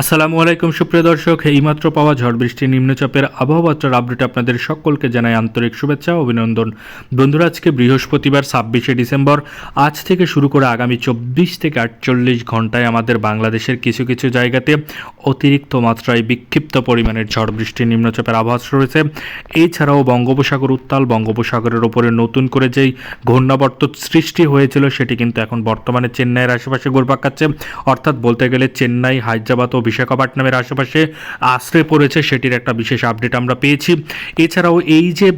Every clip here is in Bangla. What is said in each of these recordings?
আসসালামু আলাইকুম, সুপ্রিয় দর্শক। এইমাত্র পাওয়া ঝড় বৃষ্টি নিম্নচাপের আবহাওয়ার আপডেট আপনাদের সকলকে জানাই আন্তরিক শুভেচ্ছা অভিনন্দন। বন্ধুরা, আজকে বৃহস্পতিবার, ছাব্বিশে ডিসেম্বর। আজ থেকে শুরু করে আগামী চব্বিশ থেকে আটচল্লিশ ঘন্টায় আমাদের বাংলাদেশের কিছু কিছু জায়গাতে অতিরিক্ত মাত্রায় বিক্ষিপ্ত পরিমাণের ঝড় বৃষ্টি নিম্নচাপের আভাস রয়েছে। এছাড়াও বঙ্গোপসাগর উত্তাল, বঙ্গোপসাগরের ওপরে নতুন করে যেই ঘূর্ণাবর্ত সৃষ্টি হয়েছিল, সেটি কিন্তু এখন বর্তমানে চেন্নাইয়ের আশেপাশে ঘুরপাক অর্থাৎ বলতে গেলে চেন্নাই, হায়দ্রাবাদ ও বিশাখাপট্টনমের আশেপাশে আশ্রয় পড়েছে সেটির একটা বিশেষ আপডেট আমরা পেয়েছি। এছাড়াও এই যে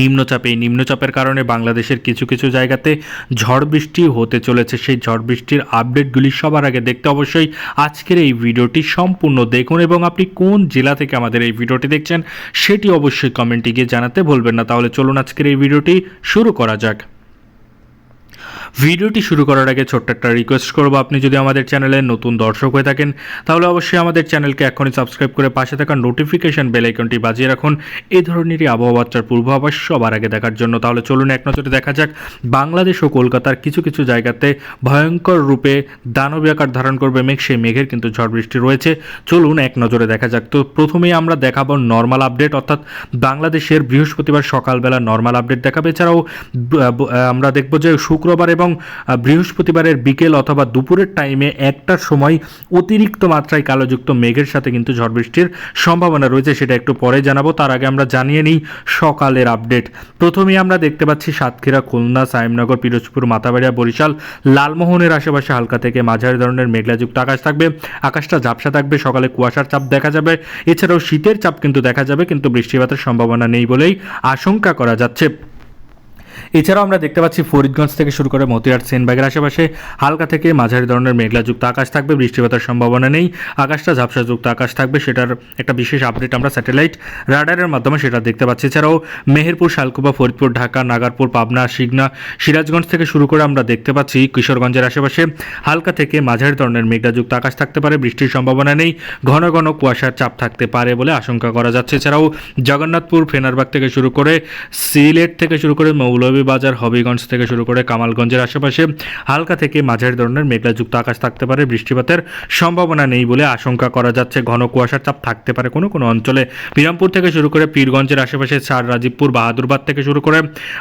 নিম্নচাপে, এই নিম্নচাপের কারণে বাংলাদেশের কিছু কিছু জায়গাতে ঝড় বৃষ্টি হতে চলেছে। সেই ঝড় বৃষ্টির আপডেটগুলি সবার আগে দেখতে অবশ্যই আজকের এই ভিডিওটি সম্পূর্ণ দেখুন এবং আপনি কোন জেলা থেকে আমাদের এই ভিডিওটি দেখছেন সেটি অবশ্যই কমেন্টে গিয়ে জানাতে ভুলবেন না। তাহলে চলুন আজকের এই ভিডিওটি শুরু করা যাক। ভিডিওটি শুরু করার আগে ছোট্ট একটা রিকোয়েস্ট করব। আপনি যদি আমাদের চ্যানেলের নতুন দর্শক হয়ে থাকেন, তাহলে অবশ্যই আমাদের চ্যানেলকে এখনই সাবস্ক্রাইব করে পাশে থাকা নোটিফিকেশন বেল আইকনটি বাজিয়ে রাখুন। এই ধরনেরই আবহাওয়ার পূর্বাভাস সবার আগে দেখার জন্য। তাহলে চলুন এক নজরে দেখা যাক, বাংলাদেশ ও কলকাতার কিছু কিছু জায়গাতে ভয়ঙ্কর রূপে দানবী আকার ধারণ করবে মেঘ। সেই মেঘের কিন্তু ঝড় বৃষ্টি রয়েছে। চলুন এক নজরে দেখা যাক। তো প্রথমেই আমরা দেখাবো নর্মাল আপডেট অর্থাৎ বাংলাদেশের বৃহস্পতিবার সকালবেলা নর্মাল আপডেট দেখাবে। এছাড়াও আমরা দেখব যে শুক্রবার এবং বৃহস্পতিবারের বিকেল অথবা দুপুরের টাইমে একটার সময় অতিরিক্ত মাত্রায় কালোযুক্ত মেঘের সাথে কিন্তু ঝড় বৃষ্টির সম্ভাবনা রয়েছে, সেটা একটু পরে জানাব। তার আগে আমরা জানিয়ে নিই সকালের আপডেট প্রথমেই আমরা দেখতে পাচ্ছি সাতক্ষীরা, খুলনা সাইমনগর পিরোজপুর মাথাবাড়িয়া বরিশাল, লালমোহনের আশেপাশে হালকা থেকে মাঝারি ধরনের মেঘলাযুক্ত আকাশ থাকবে। আকাশটা ঝাপসা থাকবে, সকালে কুয়াশার চাপ দেখা যাবে। এছাড়াও শীতের চাপ কিন্তু দেখা যাবে, কিন্তু বৃষ্টিপাতের সম্ভাবনা নেই বলেই আশঙ্কা করা যাচ্ছে। এছাড়াও আমরা দেখতে পাচ্ছি ফরিদগঞ্জ থেকে শুরু করে মতিহাট সেনবাগের আশেপাশে হালকা থেকে মাঝারি ধরনের মেঘলাযুক্ত আকাশ থাকবে, বৃষ্টিপাতের সম্ভাবনা নেই। আকাশটা ঝাপসাযুক্ত আকাশ থাকবে, সেটার একটা বিশেষ আপডেট আমরা স্যাটেলাইট রাডারের মাধ্যমে সেটা দেখতে পাচ্ছি। এছাড়াও মেহেরপুর শালকুপা ফরিদপুর, ঢাকা, নাগারপুর, পাবনা, সিগনা, সিরাজগঞ্জ থেকে শুরু করে আমরা দেখতে পাচ্ছি কিশোরগঞ্জের আশেপাশে হালকা থেকে মাঝারি ধরনের মেঘলাযুক্ত আকাশ থাকতে পারে, বৃষ্টির সম্ভাবনা নেই। ঘন ঘন কুয়াশার চাপ থাকতে পারে বলে আশঙ্কা করা যাচ্ছে। এছাড়াও জগন্নাথপুর, ফেনারবাগ থেকে শুরু করে সিলেট থেকে শুরু করে মৌলভীবাজার হবিগঞ্জ থেকে শুরু করে কামালগঞ্জের আশেপাশে হালকা থেকে মাঝারি ধরনের মেঘলাযুক্ত আকাশ থাকতে পারে। বৃষ্টিপাতের সম্ভাবনা নেই বলে আশঙ্কা করা যাচ্ছে। ঘন কুয়াশার চাপ থাকতে পারে কোনো কোনো অঞ্চলে। বিরামপুর থেকে শুরু করে পীরগঞ্জের আশেপাশে সার, রাজীবপুর, বাহাদুরবাদ থেকে শুরু করে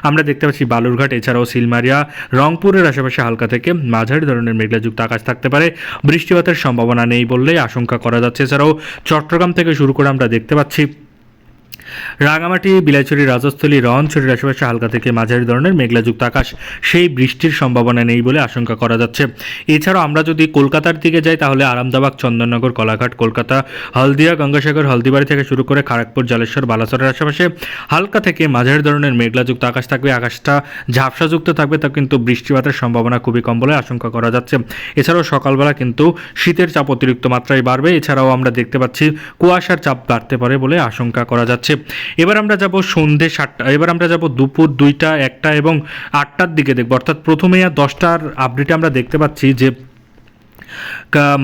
আমরা দেখতে পাচ্ছি বালুরঘাট, এছাড়াও সিলমারিয়া রংপুরের আশেপাশে হালকা থেকে মাঝারি ধরনের মেঘলাযুক্ত আকাশ থাকতে পারে। বৃষ্টিপাতের সম্ভাবনা নেই বললেই আশঙ্কা করা যাচ্ছে। এছাড়াও চট্টগ্রাম থেকে শুরু করে আমরা দেখতে পাচ্ছি রাঙামাটি, বিলাইছড়ি, রাজস্থলী, রহনছড়ির আশেপাশে হালকা থেকে মাঝারি ধরনের মেঘলাযুক্ত আকাশ। সেই বৃষ্টির সম্ভাবনা নেই বলে আশঙ্কা করা যাচ্ছে। এছাড়াও আমরা যদি কলকাতার দিকে যাই, তাহলে আরামদাবাগ চন্দননগর, কলাঘাট, কলকাতা, হলদিয়া, গঙ্গাসাগর, হলদিবাড়ি থেকে শুরু করে খড়গপুর, জলেশ্বর, বালাসরের আশেপাশে হালকা থেকে মাঝারি ধরনের মেঘলাযুক্ত আকাশ থাকবে। আকাশটা ঝাপসাযুক্ত থাকবে, তা কিন্তু বৃষ্টিপাতের সম্ভাবনা খুবই কম বলে আশঙ্কা করা যাচ্ছে। এছাড়াও সকালবেলা কিন্তু শীতের চাপ অতিরিক্ত মাত্রায় বাড়বে। এছাড়াও আমরা দেখতে পাচ্ছি, কুয়াশার চাপ বাড়তে পারে বলে আশঙ্কা করা যাচ্ছে। এবার আমরা যাব সন্ধ্যে সাতটা, এবার আমরা যাব দুপুর দুইটা, একটা এবং আটটার দিকে দেখব। অর্থাৎ প্রথমে আর দশটার আপডেটে আমরা দেখতে পাচ্ছি যে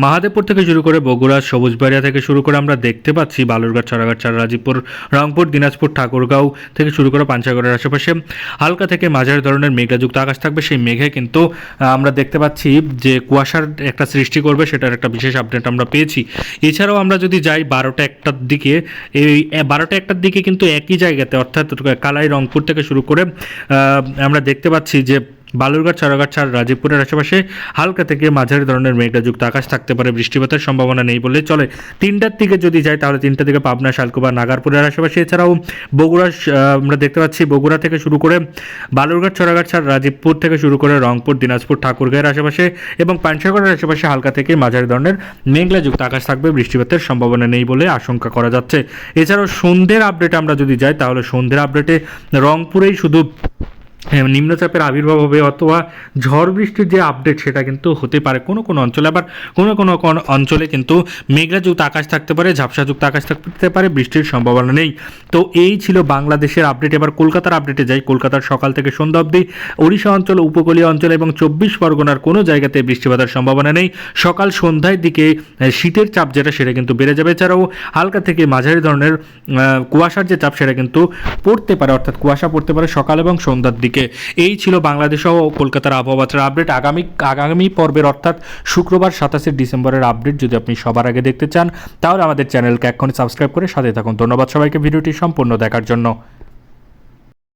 মাহাদেবপুর থেকে শুরু করে বগুড়া সবুজবাড়িয়া থেকে শুরু করে আমরা দেখতে পাচ্ছি বালুরঘাট চড়াঘাট চারাজিপুর রংপুর, দিনাজপুর, ঠাকুরগাঁও থেকে শুরু করে পাঞ্চাগড়ের আশেপাশে। হালকা থেকে মাঝারি ধরনের মেঘলাযুক্ত আকাশ থাকবে, সেই মেঘে কিন্তু আমরা দেখতে পাচ্ছি যে কুয়াশার একটা সৃষ্টি করবে, সেটার একটা বিশেষ আপডেট আমরা পেয়েছি। এছাড়াও আমরা যদি যাই বারোটা একটার দিকে, এই বারোটা একটার দিকে কিন্তু একই জায়গাতে, অর্থাৎ কালাই রংপুর থেকে শুরু করে আমরা দেখতে পাচ্ছি যে বালুরঘাট চারাঘাট ছাড় রাজীবপুরের আশেপাশে হালকা থেকে মাঝারি ধরনের মেঘলাযুক্ত আকাশ থাকতে পারে। বৃষ্টিপাতের সম্ভাবনা নেই বলে চলে। তিনটার দিকে যদি যাই তাহলে তিনটা থেকে পাবনা, শালকুবা, নাগারপুরের আশেপাশে। এছাড়াও বগুড়া আমরা দেখতে পাচ্ছি বগুড়া থেকে শুরু করে বালুরঘাট চড়াঘাট ছাড় রাজীবপুর থেকে শুরু করে রংপুর, দিনাজপুর, ঠাকুরগাঁয়ের আশেপাশে এবং পাঞ্চাগড়ের আশেপাশে হালকা থেকে মাঝারি ধরনের মেঘলাযুক্ত আকাশ থাকবে। বৃষ্টিপাতের সম্ভাবনা নেই বলে আশঙ্কা করা যাচ্ছে। এছাড়াও সন্ধ্যের আপডেটে আমরা যদি যাই তাহলে সন্ধ্যের আপডেটে রংপুরেই শুধু হ্যাঁ, নিম্নচাপের আবির্ভাব হবে অথবা ঝড় বৃষ্টির যে আপডেট সেটা কিন্তু হতে পারে কোনো কোনো অঞ্চলে। আবার কোনো কোনো অঞ্চলে কিন্তু মেঘলাযুক্ত আকাশ থাকতে পারে ঝাপসাযুক্ত আকাশ থাকতে পারে বৃষ্টির সম্ভাবনা নেই। তো এই ছিল বাংলাদেশের আপডেট এবার কলকাতার আপডেটে যাই। কলকাতার সকাল থেকে সন্ধ্যা অবধি ওড়িশা অঞ্চল উপকূলীয় অঞ্চল এবং চব্বিশ পরগনার কোনো জায়গাতে বৃষ্টিপাতের সম্ভাবনা নেই। সকাল সন্ধ্যার দিকে শীতের চাপ যেটা সেটা কিন্তু বেড়ে যাবে। এছাড়াও হালকা থেকে মাঝারি ধরনের কুয়াশার যে চাপ সেটা কিন্তু পড়তে পারে অর্থাৎ কুয়াশা পড়তে পারে সকাল এবং সন্ধ্যার দিকে। দিকে। এই ছিল বাংলাদেশ ও কলকাতার আবহাওয়ার আপডেট আগামী আগামী পর্বের অর্থাৎ শুক্রবার সাতাশে ডিসেম্বরের আপডেট যদি আপনি সবার আগে দেখতে চান, তাহলে আমাদের চ্যানেলকে এখনই সাবস্ক্রাইব করে সাথে থাকুন। ধন্যবাদ সবাইকে ভিডিওটি সম্পূর্ণ দেখার জন্য।